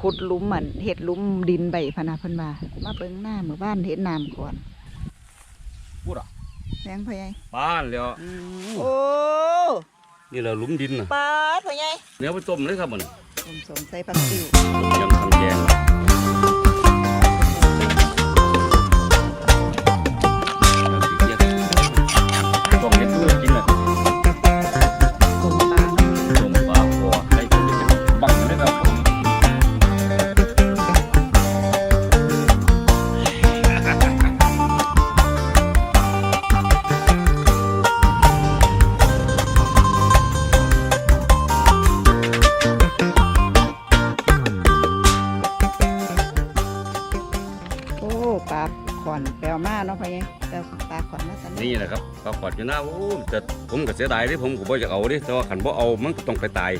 ขุดหลุมเหมือนเห็ดหลุมดินใบพะนาเพิ่นว่ามาเบิ่งหน้าหมู่บ้านเห็ดน้ำก่อนพูดอะแสงพ่อใหญ่บ้านแล้วโอ้นี่แหละหลุมดินน่ะปาดพ่อใหญ่เนื้อไปต้มเลยครับมันผมสมใส่ผักติ้วต้มยำทำแกงต้อง ครับปลาขอดอยู่หน้าโอ้แต่ผมก็เสียดายเดิผมก็บ่อยากเอาเดิแต่ว่าขันบ่เอามันก็ต้องไปตาย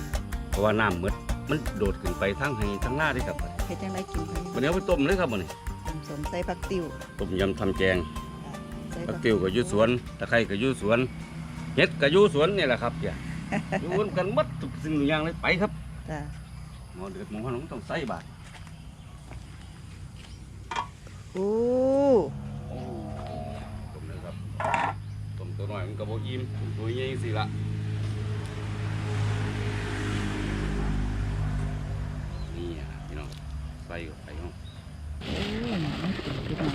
เพราะว่าน้ำมืดมันโดดขึ้นไปทั้งให้ทั้งหน้าเดิครับเฮ็ดจังไดกินพ่อใหญ่วันนี้เอาไปต้มเลยครับมันผมสมใส่ผักติ้วต้มยำทำแกงใส่ผักติวก็อยู่สวนตะไคร้ก็อยู่สวนเห็ดก็อยู่สวนนี่แหละครับอย่าอยู่ร่วมกันหมดทุกสิ่งทุกอย่างเลยไปครับจ้ะหมอเดือดหมอขนมต้องใส่บาตรโอ้โอ้ต้มเลยครับ ต้มตัวหน่อยมันก็บ่อิ่มตัวใหญ่สิละนี่อะพี่น้องใส่เข้าไปเนาะโอ้น่ากินพี่น้อง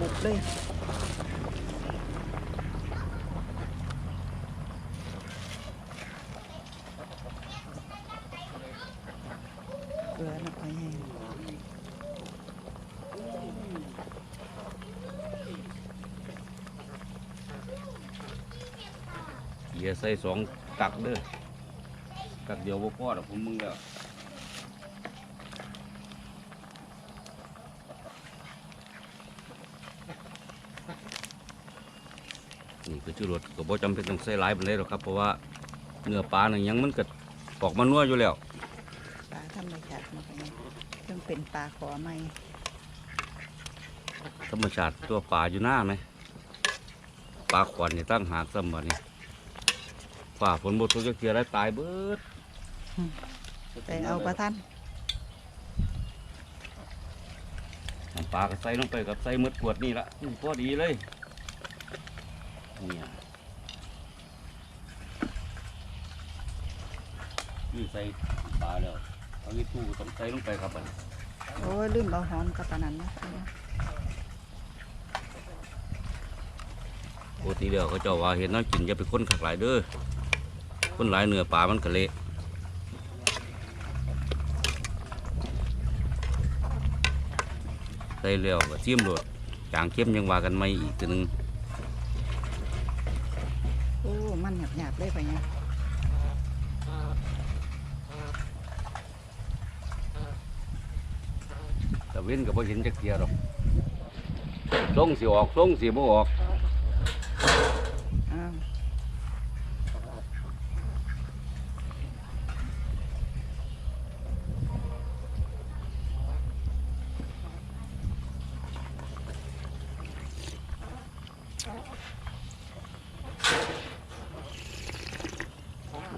บุบๆเลยเกลือนะพ่อใหญ่ เกียร์ใส่สองกักเด้อกักเดียวบ่พอดอกผมมึงแล้วนี่คือชื่อรถก็บ่จำเป็นต้องใส่หลายปานใดหรอกครับ เพราะว่าเนื้อปลาเนี่ยยังมันก็ออกมานัวอยู่แล้วปลาธรรมชาตินะพ่อใหญ่เพิ่งเป็นปลาขอใหม่ธรรมชาติตัวปลาอยู่หน้าไหมปลาขวัญนี่ตั้งหากซ้ำบ่นี่ ฝ่าฝนบดทุกเกียร์ได้ตายเบิดไปเอาประทันน้ำปลาก็ใส่ลงไปกับใส่หมืดขวดนี่ละอืมพอดีเลยเนี่ยนี่ใส่ปลาแล้วเอานี่ตู้ก็ต้องใส่ลงไปครับบัดนี้โอ้ยลืมเอาหอมกับปลานั้นนะพ่อใหญ่ปกติเดียวเขาเจ้าว่าเห็นน้อยกินอย่าไปค้นขักหลายเด้อ ค้นหลายเนื้อปลามันก็เละใส่แล้วก็ชิมโลดจางเข้มยังว่ากันไม่อีกทีหนึงโอ้ มันหยาบๆเลยพ่อใหญ่แต่เว้นก็บ่เห็นจักเทียหรอกส่งสิออกส่งสิบ่ออก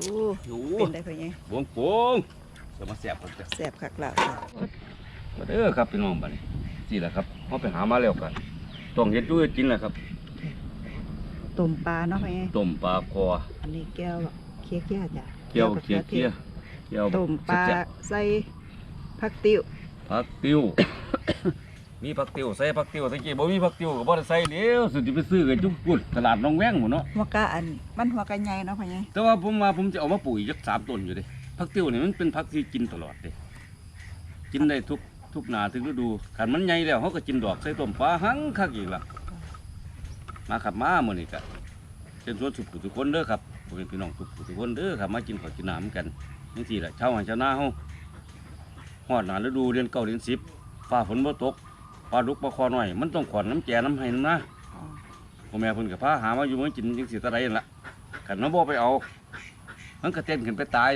อ้โอ้เป็นได้พ่อใหญ่บวงโปงจะมาแสบกันจ้ะแสบคักละมาเด้อครับพี่น้องบัดนี้สิแหละครับเขาไปหามาแล้วกันต้องเฮ็ดด้วยกินแหละครับต้มปลาเนาะพ่อใหญ่ต้มปลาคออันนี้แก้วเคี้ยวเคี้ยวจ้ะเคี่ยวบักเคี่ยวทเคี่ยวเคี่ยวต้มปลาแซ่บใส่ผักติ้วๆผักติ้ว มีผักติ้วใส่ผักติ้วตะกี้บ่มีผักติ้วก็บ่ได้ใส่เด้วสุดที่ไปซื้อกันจุกกุดตลาดหนองแวงหมดเนาะหัวกะอันมันหัวกะใหญ่เนาะพ่อใหญ่แต่ว่าผมมาผมจะเอามาปลูกอีกสักสามต้นอยู่เดิผักติ้วนี่มันเป็นผักที่กินตลอดเด้กินได้ทุกทุกหนาทุกฤดูขันมันใหญ่แล้วเขาก็กินดอกใส่ต้มปลาหังคักอีกละมาขับมาเมื่อนี้ก็เป็นส่วนสุขทุกคนเด้อครับพวกพี่น้องทุกทุกคนเด้อครับมากินข้าวกินน้ำกันนี่สิแหละเช้าหันเช้าหน้าเฮาฮอดหนาฤดูเดือนเก้าเดือนสิบฟ้าฝนบ่ตกป ลาดุกปลาคอหน่อย มันต้องขอนน้ำแจน้ำให้น้ำนะอ๋อพ่อแม่เพิ่นกับพาหามาอยู่เมืองกินจังสิตะไดนั่นละขันน้องบ่ไปเอามันก็เต้นขึ้นไปตาย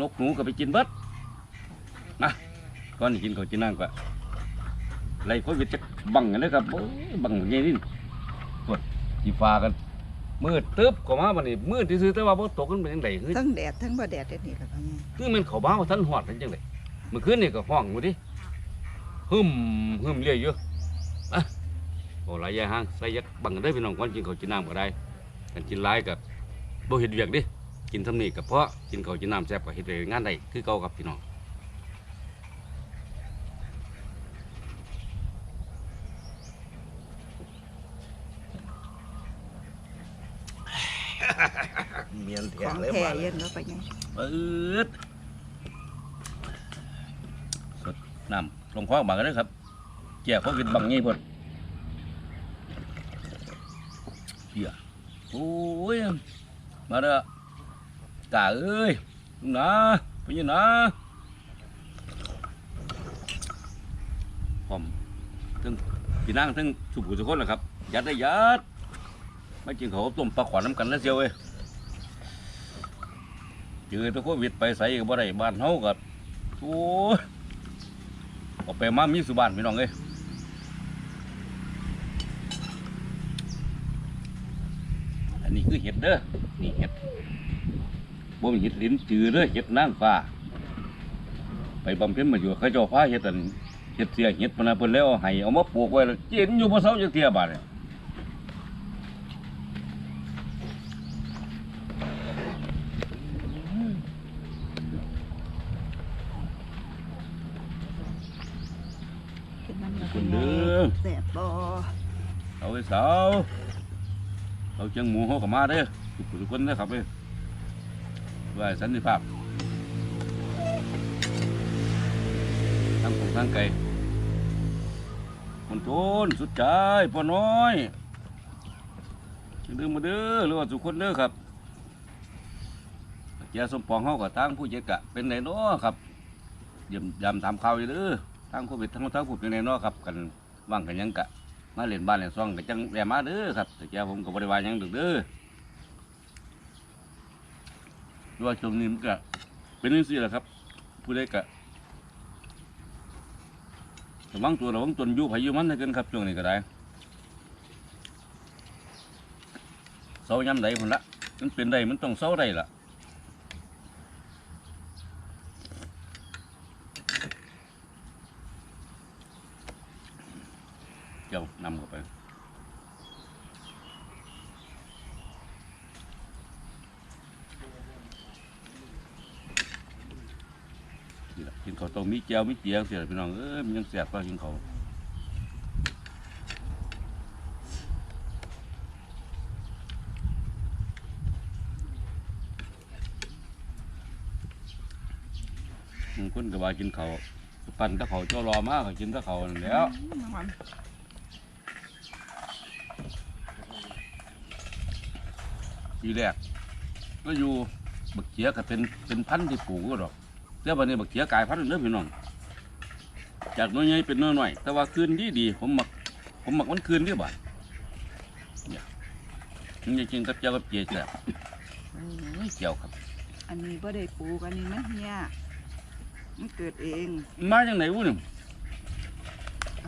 นกหนูก็ไปกินเบิดนะก่อนนี่กินข้าวกินน้ำก็ไล่โควิดจะบังกันเลยครับโอ้ยบังอย่างนี้นี่ปวดจีฟ้ากันมืดตึ๊บก็มาบัดนี้มืดซื่อๆแต่ว่าบ่ตกมันเป็นจังไดคือทั้งแดดทั้งบ่แดดเดี๋ยวนี้ล่ะพ่อใหญ่คือมันเขาบ้าว่าท่านหอดเป็นจังไดเมื่อคืนนี่ก็ห้องอยู่ดิ หึมหึมเรื่อยอยู่อะโอ้หลายอยางห้างใส่ยักบังกันได้อพี่น้องก่อนกินข้าวกินน้ำก็ได้กันกินหลายกับบ่เฮ็ดเวียกดิกินทำนี่กับเพราะกินข้าวกินน้ำแซ่บก็เฮ็ดได้งานได้คือเก่ากับพี่น้องเมียนแทของงเลยแท้มาเลเย็ยนแล้วพ่อใหญ่ปื๊ดสดน้ำ ลงคลองบังกันเด้อครับแก่เขากินบังงี้พุ่นเพียโอ้ยมาเด้อกาเอ้ยลุงนะไปยินนะผมทั้งพี่นางทั้งสุขุสุคนนะครับยัดได้ยัดไม่จริงเขาต้มปลาขวานน้ำกันแล้วเซียวเว้ยเจอตัวโควิดไปใส่กับบ่ได้บ้านเฮาก็โอ้ย ออกไปมามีสุบานพี่น้องเอ้ยอันนี้คือเห็ดเด้อนี่เห็ดบ่มีเห็ดลิ้นจือเด้อเห็ดนางฟ้าไปบำเพ็ญมาอยู่เขาเจ้าพาเห็ดอันเห็ดเสียเห็ดปนาเพิ่นแล้วเอาให้เอามาปลูกไว้แล้วเจ็นอยู่บ่เซาจักเที่ยบาดเนี่ย เป็นน้ำละพ่ คุ อ ณ ใหญ่ เด้อ แซ่บบ่ เอาวเสาเอาเชียงหมูเขาก็มาเด้อทุกคนทุกคนเด้อครับเอ้ยไว้สันติภาพทางของทางไกลมันโทนสุดใจพ่อน้อยเด้อมาเด้อหรือว่าทุกคนเด้อครับเจ้าสมปองเขาก็ทางผู้เจ็ดกะเป็นไหนเนาะครับยี่ยมยามถามข่าวอยู่เด้อทางโควิดทั้งทั้งผู้เป็นไหนเนาะครับ กันว่างกันยังกะ มาเล่นบ้านเล่นซองก็จังแวะมาเด้อครับแต่แกผมก็บริวารยังดึกเด้อด้วยช่วงนี้มันก็เป็นนี่สิแหละครับผู้ใดก็ระวังตัวระวังตนยู่ไผอยู่มันให้กันครับช่วงนี้ก็ได้เสาย้ำใดพุ่นละมันเป็นได้มันต้องเสาได้ล่ะเจ้านำเข้าไป นี่ล่ะกิน เขาวต้องมีแก้วมีเจียวเสียพี่น้องเอ้ยมันยังแสบกว่ากินเขาวบางคนก็ว่ากินเขาปั่นตะเขาเจ้ารอมากกินตะเขาวนั่นแล้วทีแรกก็อยู่บักเขียก็เป็นเป็นพันธุ์ที่ปลูกก็ดอก แต่วันนี้บักเขียกลายพันธุ์เด้อพี่น้อง จากน้อยใหญ่เป็นน้อยหน่อย แต่ว่าคืนดีดีๆผมมัก ผมมักมันคืนดีบ่าเนี่ยมันจะกินกับเจ้ากับเจียแซ่บไม่เกี่ยวครับ อันนี้บ่ได้ปลูกอันนี้มันเฮียมันเกิดเอง มาจากไหนวะเนี่ย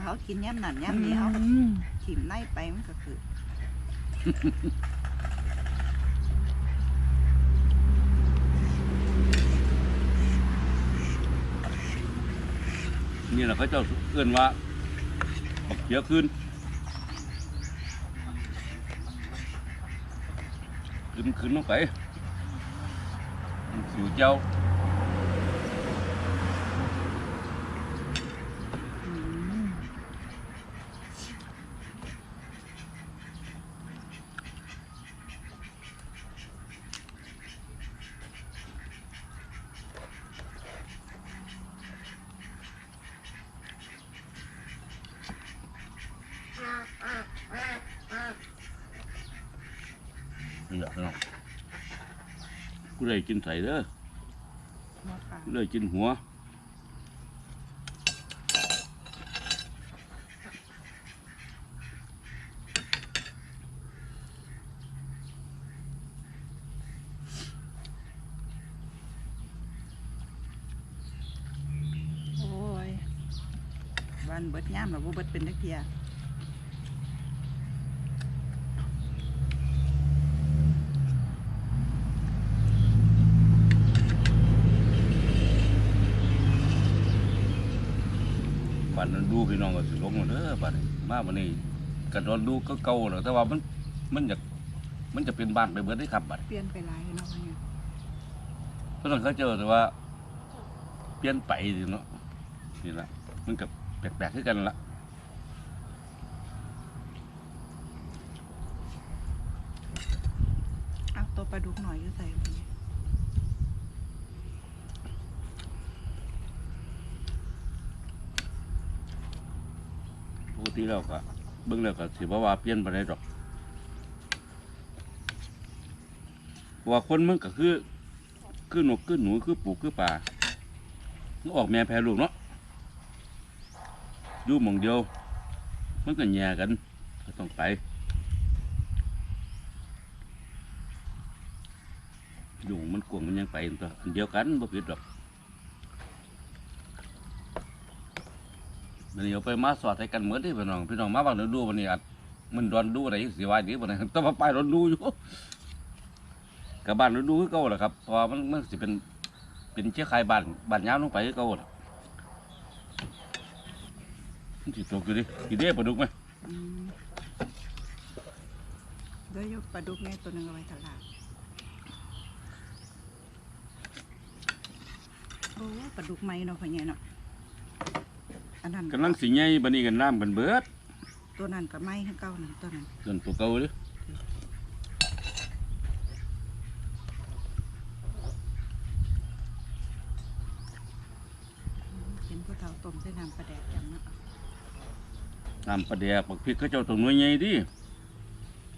เขากินย้ำนั่นย้ำนี้เขาก็ถิ่มในไปมันก็คือ นี่แหละเขาเจ้าเอื้อนว่าบักเขียคืนคืนคืนลงไปสู่เจ้า อืม นี่แหละพี่น้องกูเลยกินใส่เด้อหัวปลากูเลยกินหัวโอ้ยวันเบิดย่ำหรอว่าเบิดเป็นนักเทีย นั้นดูพี่น้องก็สิลงมาเด้อบัดนี้มาบัดนี้ก็โดนดูก็เก่าแล้วแต่ว่ามันมันอยากมันจะเป็นบ้านไปเบิดได้ครับบัดเปลี่ยนไปหลายเนาะว่าเนี่ยเพราะนั้นเขาเจอแต่ว่า เปลี่ยนไปสิเนาะนี่ละมันกับแปลกๆขึ้นกันละเอาตัวปลาดุกหน่อยอยู่ใส่ลงไปเนี่ย ปก ติแล้วก็เบิ่งแล้วก็สิบว่าเปลี่ยนไปได้ดอกว่าคนมันก็คือคือนกคือหนูคือปูคือปลามันออกแม่แพรลูกเนาะอยู่หมองเดียว มันก็แย่กันก็ต้องไป อยู่มันกวงมันยังไปอันตัวอันเดียวกันบ่ผิดดอก มันนี้เอาไปมาสอดให้กันเหมือนที่พี่น้องพี่น้องมาบางเดี๋ยวดูวันนี้อาจมันดอนดูอะไรสิว่าดีบ่ได้ต้องมาไปดอนดูอยู่กับบ้านฤดูคือเก่าแหละครับเพราะมันมันสิเป็นเป็นเชื้อคายบ้านบ้านยาวลงไปคือเก่าล่ะมันสิตกอยู่ดิกี่เด้ปลาดุกไหมเดี๋ยวยกปลาดุกเนี่ตัวหนึ่งเอาไว้ตลาดโอ้ปลาดุกไหมเนาะพ่อใหญ่เนาะ อันนั้นกำลังสิใหญ่บัดนี้กันน้ำกันเบิด ตัวนั้นก็ไหมให้เก่านั่นตัวนั้นส่วนตัวเก่าเด้อเห็นผู้เฒ่าต้มใส่น้ำปลาแดกจังเนาะน้ำปลาแดกบักพริกเขาเจ้าต้มหน่วยใหญ่ดิ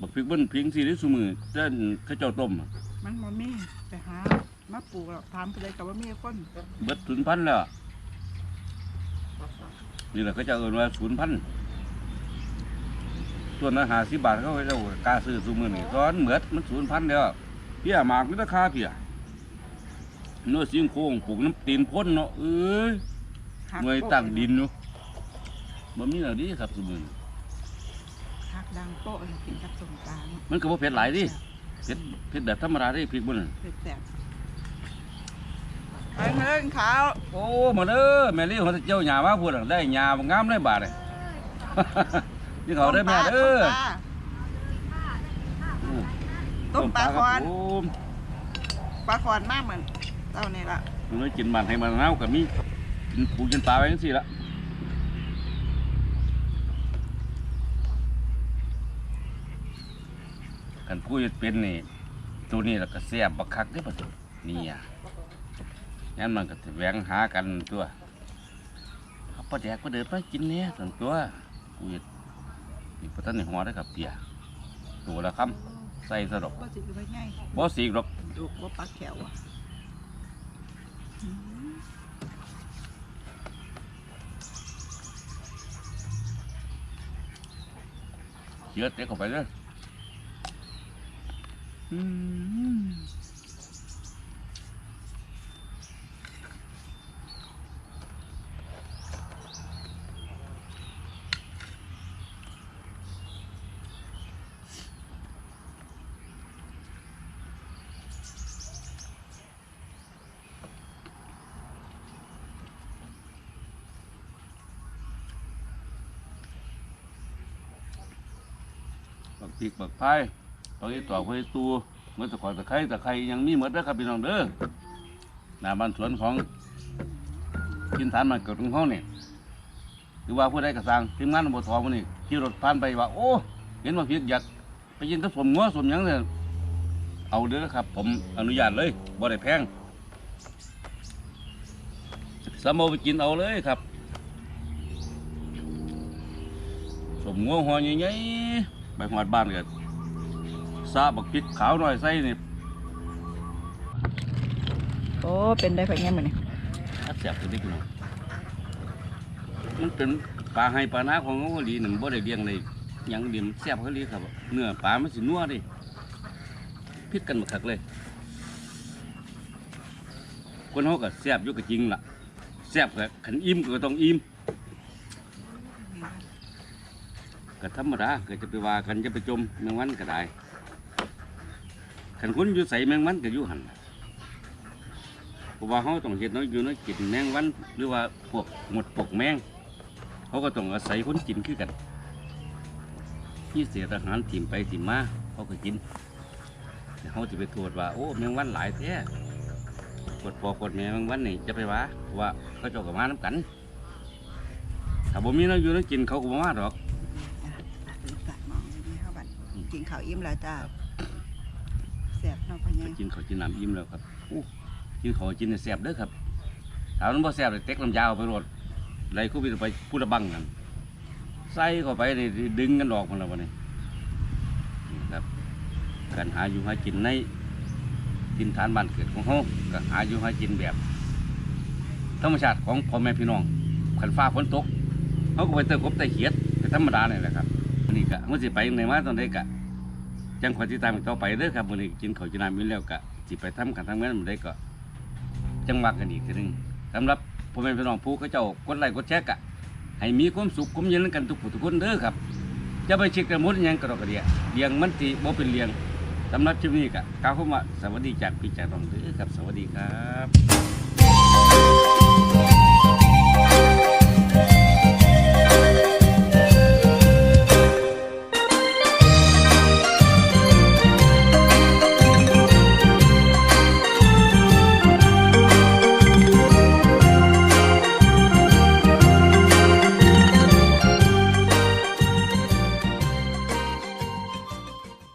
บักพริกเบิ้นพิงสิได้ซุมือเจ้าเขาเจ้าต้มอะมันบ่มีไปหามาปลูกหรอกถามไปเลยกับว่ามีคนเบิดศูนย์พันแล้ว นี่แหละเขาเจ้าเอิ้นว่าศูนย์พันส่วนอาหารสิบบาทเขาก็เจ้ากล้าซื้อซุมือนี่ตอนเหมือดมันศูนย์พันแล้วเพี้ยหมากนี่ราคาเพี้ยเนื้อซิงโครงปลูกน้ำตีนพ่นเนาะเอ้ยหักเงยตั้งดินอยู่บ่มีแล้วดีครับซุมือนี้หักดังโป๊ะเลยกินกับส้มตาเนาะมันก็บ่เผ็ดหลายดิเผ็ดเผ็ดแบบธรรมดาได้พริกบ่นั่นเผ็ดแซ่บ ไปเงินขาวโอ้มาเด้อแม่ลี่เขาจะเจ้าหญ้ามาพูดอะได้หญ้างามได้บาดเลยนี่เขาได้อแม่เด้อต้มปลาคอนโอ้ปลาคอนมากเหมือนเจ้านี่ละมันไม่กินมันให้มันเน่ากับมีกินปูกินปลาไว้จังซี่ละกันพูดเป็นนี่ตัวนี้แล้วก็แซ่บบักคักได้อปะนี่อะ งั้นมันก็จะแหวงหากันตัวเอาปลาแดกปลาเดือดไปกินเนี่ยส่วนตัวกูเห็ดนี่พระท่านในหัวได้อครับเตี่ยตัวละคำใส่สะดอกว่าสิคือว่าไงบ่สีกหรอกดูว่าปลาแขวอะอืมเยอะเต็เข้าไปเลยอืม บักพริกบักพายบักอีตอกบักอีตูเมื่อตะกอตะไคร้ตะไคร้ยังมีหมดเด้อครับพี่น้องเด้อหน้าบ้านสวนของกินฐานมันเกิดของเขาเนี่ยหรือว่าผู้ใดกระสังทีมงานอบทมันนี่ขี่รถผ่านไปว่า โอ้ เห็นว่าพริกอยากไปยินกับสมงัวสมยังเนี่ยเอาเด้อครับ ผมอนุญาตเลยบ่ได้แพงสามโมไปกินเอาเลยครับ สมงัวหัวใหญ่ๆ ไปหอดบ้านกันซาบักพริกขาวหน่อยใส่นี่โอ้เป็นได้พ่อใหญ่มื้อนี้อัดแสบตัวนี้พี่น้องมันเป็นปลาให้ปลาหน้าของเขาดีหนึ่งบ่ได้เลี้ยงเลยหยังเดียมนแซ่บเขาเลยครับเนื้อปลามันสินัวดิพิษกันบักคักเลย คนเขาก็แซ่บอยู่ก็จริงล่ะแซ่บก็ขันอิ่มก็ต้องอิ่ม ก็ธรรมดาเก็จะไปว่ากันจะไปจมแมงวันก็ได้ขันคนอยู่ใส่แมงวันก็อยู่หันเพราะว่าเขาต้องเห็ดน้อยอยู่น้อยกินแมงวัน หรือว่าพวกหมดพวกแมง เขาก็ต้องอาศัยคนกินคือกันที่เสียอาหารถิ่มไปถิ่มมาเขาก็กินเขาจะไปตรวจว่าโอ้แมงวันหลายแท้กดพอกดแมงวันนี่จะไปว่าว่าเขาเจ้ากับมาน้ำกันถ้าบ่มีเราอยู่แล้วกินเขาก็บ่มาหรอก จ้ะเป็นกะมองอย่างนี้เข้าบัดกิน ข้าวอิ่มแล้วจ้าแซ่บเนาะพ่อใหญ่กินเขาวกินน้ำอิ่มแล้วครับอู้กินเขาวกินให้แซ่บเด้อครับถ้ามันบ่แซ่บเลยเต็กน้ำยาวไปรดไรคู่ไปไปพูดบังกันใส่เข้าไปนี่ดึงกันออกมันแล้ววันนี้นี่ครับการหาอยู่หากินในดินฐานบ้านเกิดของเขาก็หาอยู่หากินแบบ ธรรมชาติของพ่อแม่พี่น้องขันฟ้าฝนตกเขาก็ไปเติมกบไตเขียดเป็นธรรมดาเนี่ยแหละครับวันนี้ก็มันสิไปในมาตอนใดกะ จังขอติดตามต่อไปเด้อครับมื้อนี้กินข้าวกินน้ำมีแล้วก็สิไปทำกันทำงานมื้อใดก็ จังว่ากันอีกทีหนึงสำหรับพ่อแม่พี่น้องผู้เขาเจ้ากดไลค์กดแชร์กะให้มีความสุขความเย็นกันทุกผู้ทุกคนเด้อครับจะไปเช็คกันหมดยังกระดกกระเดียเลี้ยงมันติบ่เป็นเลี้ยงสำหรับคลิปนี้ก็กล่าวคำว่าสวัสดีจากพี่จากน้องเด้อครับ สวัสดีครับ